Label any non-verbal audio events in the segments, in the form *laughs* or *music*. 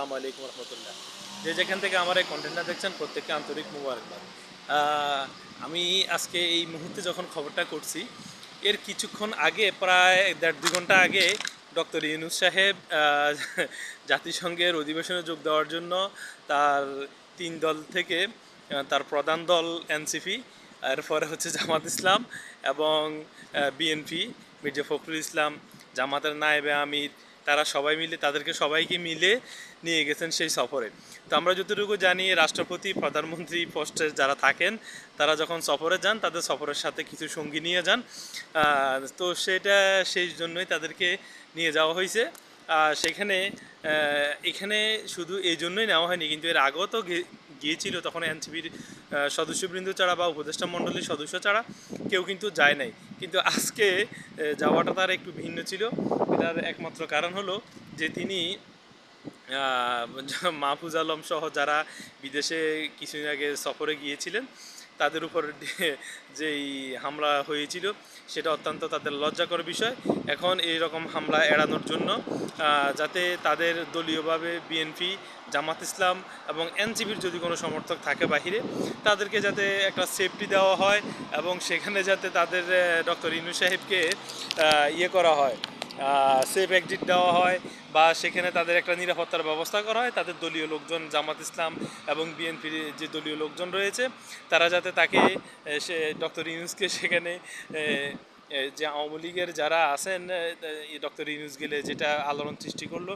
আসসালামু আলাইকুম রহমতুল্লাহ। যে যেখান থেকে আমার এই কন্টেন্টটা দেখছেন, প্রত্যেককে আন্তরিক মুবারকবাদ। আমি আজকে এই মুহূর্তে যখন খবরটা করছি, এর কিছুক্ষণ আগে, প্রায় দেড় দুই ঘণ্টা আগে ডক্টর ইউনুস সাহেব জাতিসংঘের অধিবেশনে যোগ দেওয়ার জন্য তার তিন দল থেকে তার প্রধান দল এনসিপি, এরপরে হচ্ছে জামাত ইসলাম এবং বিএনপি, মির্জা ফখরুল ইসলাম, জামাতের নায়েবে আমির তারা সবাই মিলে, তাদেরকে সবাইকে মিলে নিয়ে গেছেন সেই সফরে। তো আমরা যতটুকু জানি, রাষ্ট্রপতি, প্রধানমন্ত্রী পোস্টে যারা থাকেন, তারা যখন সফরে যান, তাদের সফরের সাথে কিছু সঙ্গী নিয়ে যান। তো সেটা সেই জন্যই তাদেরকে নিয়ে যাওয়া হয়েছে। সেখানে এখানে শুধু এই জন্যই নেওয়া হয়নি, কিন্তু এর আগেও তো গিয়েছিল তখন এনসিপির সদস্যবৃন্দ ছাড়া বা উপদেষ্টা মণ্ডলীর সদস্য ছাড়া কেউ কিন্তু যায় নাই। কিন্তু আজকে যাওয়াটা তার একটু ভিন্ন ছিল। এটার একমাত্র কারণ হলো যে তিনি মাহফুজ আলম সহ যারা বিদেশে কিছুদিন আগে সফরে গিয়েছিলেন তাদের উপর *laughs* যেই হামলা হয়েছিল, সেটা অত্যন্ত তাদের লজ্জাকর বিষয়। এখন এই রকম হামলা এড়ানোর জন্য যাতে তাদের দলীয়ভাবে বিএনপি, জামাত ইসলাম এবং এনসিপির যদি কোনো সমর্থক থাকে বাহিরে, তাদেরকে যাতে একটা সেফটি দেওয়া হয় এবং সেখানে যাতে তাদের ডক্টর ইনু সাহেবকে ইয়ে করা হয়। সেফ এক্সিট দেওয়া হয় বা সেখানে তাদের একটা নিরাপত্তার ব্যবস্থা করা হয়। তাদের দলীয় লোকজন জামাত ইসলাম এবং বিএনপির যে দলীয় লোকজন রয়েছে, তারা যাতে তাকে সে ডক্টর ইউনুসকে সেখানে যে আওয়ামী লীগের যারা আছেন ডক্টর ইউনুস গেলে যেটা আলোড়ন সৃষ্টি করল,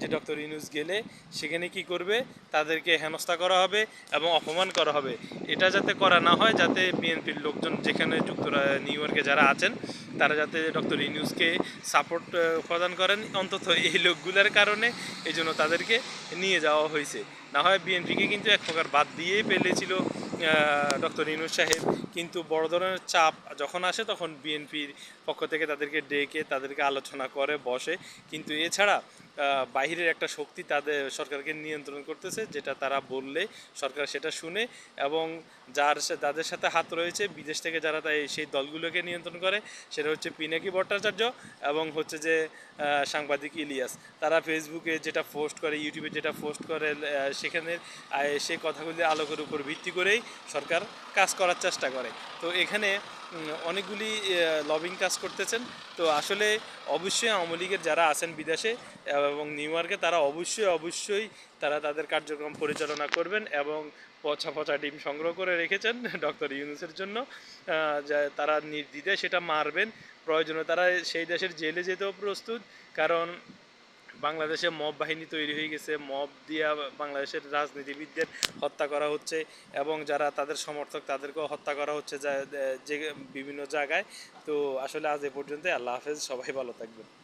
যে ডক্টর ইউনুস গেলে সেখানে কি করবে? তাদেরকে হেনস্থা করা হবে এবং অপমান করা হবে। এটা যাতে করা না হয়, যাতে বিএনপির লোকজন যেখানে যুক্তরা নিউ ইয়র্কে যারা আছেন তারা যাতে ডক্টর ইউনুসকে সাপোর্ট প্রদান করেন, অন্তত এই লোকগুলোর কারণে এই জন্য তাদেরকে নিয়ে যাওয়া হয়েছে। না হয় বিএনপিকে কিন্তু এক প্রকার বাদ দিয়েই পেলেছিল ডক্টর ইনুস সাহেব। কিন্তু বড় ধরনের চাপ যখন আসে তখন বিএনপির পক্ষ থেকে তাদেরকে ডেকে তাদেরকে আলোচনা করে, বসে। কিন্তু এছাড়া বাহিরের একটা শক্তি তাদের সরকারকে নিয়ন্ত্রণ করতেছে, যেটা তারা বললে সরকার সেটা শুনে এবং যার যাদের সাথে হাত রয়েছে, বিদেশ থেকে যারা তাই সেই দলগুলোকে নিয়ন্ত্রণ করে, সেটা হচ্ছে পিনাকি ভট্টাচার্য এবং হচ্ছে যে সাংবাদিক ইলিয়াস। তারা ফেসবুকে যেটা পোস্ট করে, ইউটিউবে যেটা পোস্ট করে সেখানে সেই কথাগুলি আলোকের উপর ভিত্তি করেই সরকার কাজ করার চেষ্টা করে। তো এখানে অনেকগুলি লবিং কাজ করতেছেন। তো আসলে অবশ্যই আওয়ামী লীগের যারা আছেন বিদেশে এবং নিউ ইয়র্কে, তারা অবশ্যই অবশ্যই তারা তাদের কার্যক্রম পরিচালনা করবেন এবং পচা পচা ডিম সংগ্রহ করে রেখেছেন *laughs* ডক্টর ইউনুসের জন্য। তারা নির্দ্বিধায় সেটা মারবেন। প্রয়োজনে তারা সেই দেশের জেলে যেতেও প্রস্তুত, কারণ বাংলাদেশে মব বাহিনী তৈরি হয়ে গেছে। মব দিয়া বাংলাদেশের রাজনীতিবিদদের হত্যা করা হচ্ছে এবং যারা তাদের সমর্থক তাদেরকেও হত্যা করা হচ্ছে যা বিভিন্ন জায়গায়। তো আসলে আজ এ পর্যন্ত আল্লাহ হাফেজ। সবাই ভালো থাকবেন।